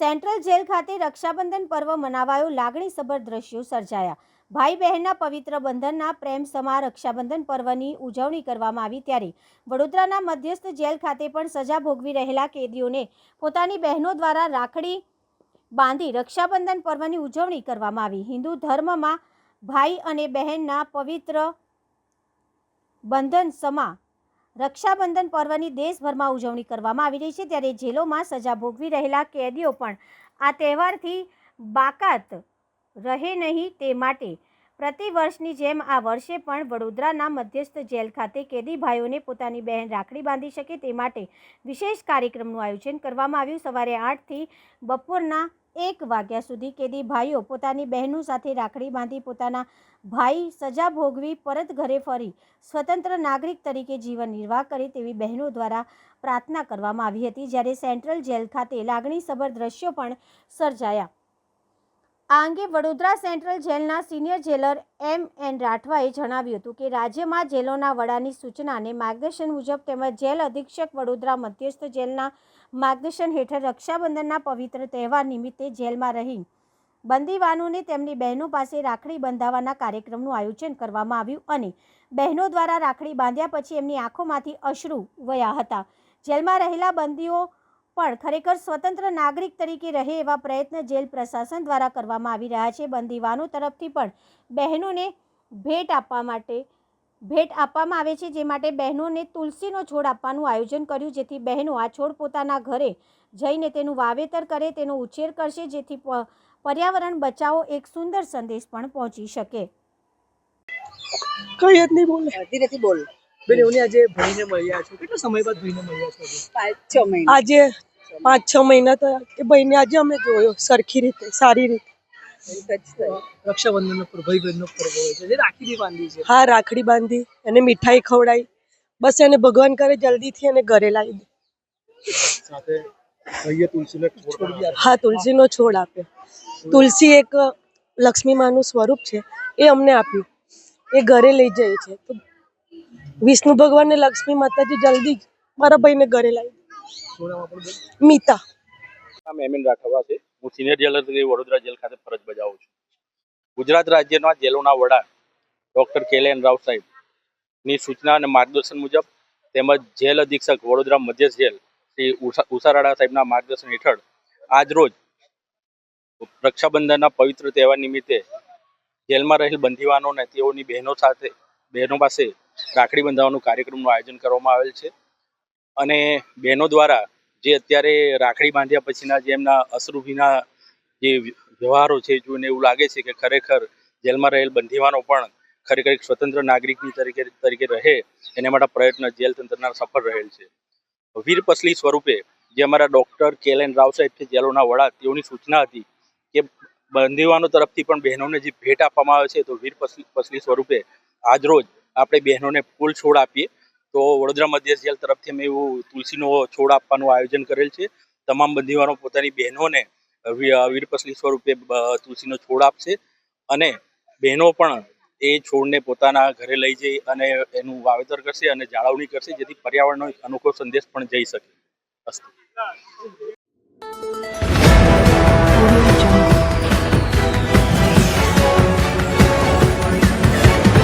Central jail ખાતે રક્ષાબંધન પર્વ મનાવાયો. લાગણીસભર દ્રશ્યો સર્જાયા. ભાઈ બહેનના પવિત્ર બંધનના પ્રેમ સમા રક્ષાબંધન પર્વની ઉજવણી કરવામાં આવી ત્યારે વડોદરાના મધ્યસ્થ જેલ ખાતે પણ સજા ભોગવી રહેલા કેદીઓને પોતાની બહેનો દ્વારા રાખડી બાંધી રક્ષાબંધન પર્વની ઉજવણી કરવામાં આવી. હિન્દુ ધર્મમાં ભાઈ અને બહેનના પવિત્ર બંધન સમા રક્ષાબંધન પર્વની દેશભરમાં ઉજવણી કરવામાં આવી રહી છે, ત્યારે જેલોમાં સજા ભોગવી રહેલા કેદીઓ પણ આ તહેવારથી બાકાત રહે નહીં તે માટે પ્રતિ વર્ષની જેમ આ વર્ષે પણ વડોદરાના મધ્યસ્થ જેલ ખાતે કેદી ભાઈઓને પોતાની બહેન રાખડી બાંધી શકે તે માટે વિશેષ કાર્યક્રમનું આયોજન કરવામાં આવ્યું. સવારે આઠથી બપોરના એક વાગ્યા સુધી કેદી ભાઈઓ પોતાની બહેનો સાથે રાખડી બાંધી પોતાના ભાઈ સજા ભોગવી પરત ઘરે ફરી સ્વતંત્ર નાગરિક તરીકે જીવન નિર્વાહ કરે તેવી બહેનો દ્વારા પ્રાર્થના કરવામાં આવી હતી, જ્યારે સેન્ટ્રલ જેલ ખાતે લાગણીસભર દ્રશ્યો પણ સર્જાયા. આ અંગે વડોદરા સેન્ટ્રલ જેલના સિનિયર જેલર એમ એન રાઠવાએ જણાવ્યું હતું કે રાજ્યમાં જેલોના વડાની સૂચનાને માર્ગદર્શન મુજબ તેમજ જેલ અધિક્ષક વડોદરા મધ્યસ્થ જેલના માર્ગદર્શન હેઠળ રક્ષાબંધનના પવિત્ર તહેવાર નિમિત્તે જેલમાં રહી. બંદીવાનોને તેમની બહેનો પાસે રાખડી બંધાવવાના કાર્યક્રમનું આયોજન કરવામાં આવ્યું અને બહેનો દ્વારા રાખડી બાંધ્યા પછી એમની આંખોમાંથી અશ્રુ વયા હતા. જેલમાં રહેલા બંદીઓ પણ ખરેખર સ્વતંત્ર નાગરિક તરીકે રહે એવા પ્રયત્ન જેલ પ્રશાસન દ્વારા કરવામાં આવી રહ્યા છે. બંદીવાનો તરફથી પણ બહેનોને ભેટ આપવા માટે ભેટ આપવામાં આવે છે. જે માટે બહેનોને તુલસીનો છોડ આપવાનું આયોજન કર્યું જેથી બહેનો આ છોડ પોતાના ઘરે જઈને તેનું વાવેતર કરે તેનો ઉછેર કરશે જેથી પર્યાવરણ બચાવો એક સુંદર સંદેશ પણ પહોંચી શકે. કઈ જ નહીં બોલે. ધીરેથી બોલ બેન આજે ભાઈને મળ્યા છો. કેટલા સમય બાદ ભાઈને મળ્યા છો પાંચ છ મહિના. આજે પાંચ છ મહિના થયા એ ભાઈને આજે અમે જોયો સરખી રીતે સારી રીતે. રક્ષાબંધનનો પર્વ ભાઈ પર્વ હોય છે. જે બાંધી છે. હા રાખડી બાંધી એને મીઠાઈ ખવડાવી. બસ એને ભગવાન કરે જલ્દીથી એને ઘરે લાવી દે. સાથે ભાઈએ તુલસીને છોડ. હા તુલસીનો છોડ આપ્યો તુલસી એક લક્ષ્મી માનું સ્વરૂપ છે. એ અમને આપ્યું. એ ઘરે લઈ જાય છે. તો વિષ્ણુ ભગવાન ને લક્ષ્મી માતાજી જલ્દી જ મારા ભાઈને ઘરે લાવી? મીતા. હું સિનિયર જેલર તરીકે વડોદરા જેલ ખાતે ફરજ બજાવું છું. ગુજરાત રાજ્યના જેલોના વડા ડોક્ટર કેલેન રાવ સાહેબ સૂચના અને માર્ગદર્શન મુજબ તેમજ જેલ અધિક્ષક વડોદરા મધ્ય જેલ શ્રી ઉષા, ઉષારાડા સાહેબના માર્ગદર્શન હેઠળ આજ રોજ રક્ષાબંધનના પવિત્ર તહેવાર નિમિત્તે જેલમાં રહેલ બંધીવાનોને તેઓની બહેનો સાથે, બહેનો પાસે રાખડી બંધાવવાનું કાર્યક્રમનું આયોજન કરવામાં આવેલ છે. અને બહેનો દ્વારા જે અત્યારે રાખડી બાંધ્યા પછીના જે એમના અશ્રુભીના જે વ્યવહારો છે જોઈને એવું લાગે છે કે ખરેખર જેલમાં રહેલ બંધીવાનો પણ ખરેખર એક સ્વતંત્ર નાગરિકની તરીકે તરીકે રહે, એના માટે પ્રયત્ન જેલ તંત્રના સફળ રહેલ છે. વીર પસલી સ્વરૂપે જે અમારા ડોક્ટર કેલેન રાવ સાહેબ છે, જેલોના વડા, તેઓની સૂચના હતી કે બંધીવાનો તરફથી પણ બહેનોને જે ભેટ આપવામાં આવે છે, તો વીર પસલી પસલી સ્વરૂપે આજ રોજ આપણે બહેનોને ફૂલ છોડ આપીએ. તો વડોદરા મધ્ય જેલ તરફથી અમે એવું તુલસીનો છોડ આપવાનું આયોજન કરેલ છે. તમામ બંધીવાનો પોતાની બહેનોને વીરપસલી સ્વરૂપે તુલસીનો છોડ આપશે અને બહેનો પણ એ છોડને પોતાના ઘરે લઈ જઈ અને એનું વાવેતર કરશે અને જાળવણી કરશે, જેથી પર્યાવરણનો અનોખો સંદેશ પણ જઈ શકે. અસ્તુ.